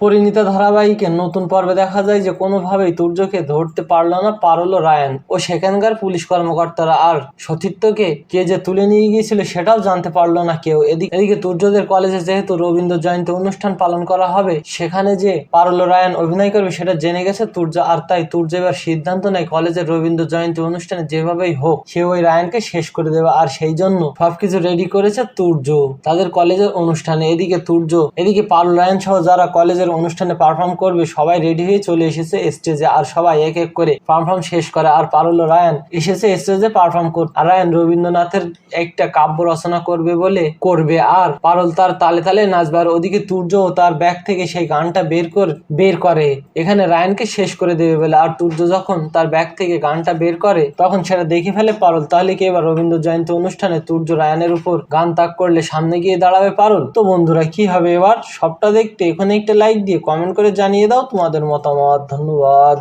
পরিণীতা ধারাবাহিকের নতুন পর্বে দেখা যায় যে কোনোভাবেই তুর্যকে ধরতে পারল না পারল রায়ান। ও সেখানকার পুলিশ কর্মকর্তারা আর সতীর্থকে কে যে তুলে নিয়ে গিয়েছিল সেটাও জানতে পারল না কেউ। এদিকে এদিকে তুর্যদের কলেজে যেহেতু রবীন্দ্র জয়ন্তী অনুষ্ঠান পালন করা হবে, সেখানে যে পারল রায়ান অভিনয় করবে সেটা জেনে গেছে তুর্য, আর তাই তুর্য এবার সিদ্ধান্ত নেয় কলেজের রবীন্দ্র জয়ন্তী অনুষ্ঠানে যেভাবেই হোক সে ওই রায়ানকে শেষ করে দেবে, আর সেই জন্য সবকিছু রেডি করেছে তুর্য। তাদের কলেজের অনুষ্ঠানে এদিকে তুর্য, এদিকে পারল রায়ান সহ যারা কলেজের অনুষ্ঠানে পারফর্ম করবে, সবাই রেডি হয়ে চলে এসেছে স্টেজে আর সবাই এক এক করে পারফর্ম শেষ করে। আর পারল, রায়ান এসেছে স্টেজে পারফর্ম করতে। আর রায়ান রবীন্দ্রনাথের একটা কাব্য রচনা করবে বলে করবে। আর পারল তার তালে তালে নাচবে। আর ওদিকে তুর্য তার ব্যাগ থেকে সেই গানটা বের কর, বের করে। এখানে রায়ানকে শেষ করে দেবে বলে। আর তুর্য যখন তার ব্যাগ থেকে গানটা বের করে, তখন সেটা দেখে ফেলে পারল। তাহলে কি এবার রবীন্দ্র জয়ন্তী অনুষ্ঠানে তুর্য রায়ানের উপর গান তাক করলে সামনে গিয়ে দাঁড়াবে পারল? তো বন্ধুরা, কি হবে এবার? সবটা দেখতে এখানে একটা লাইক দিয়ে কমেন্ট করে জানিয়ে দাও তোমাদের মতামত ধন্যবাদ।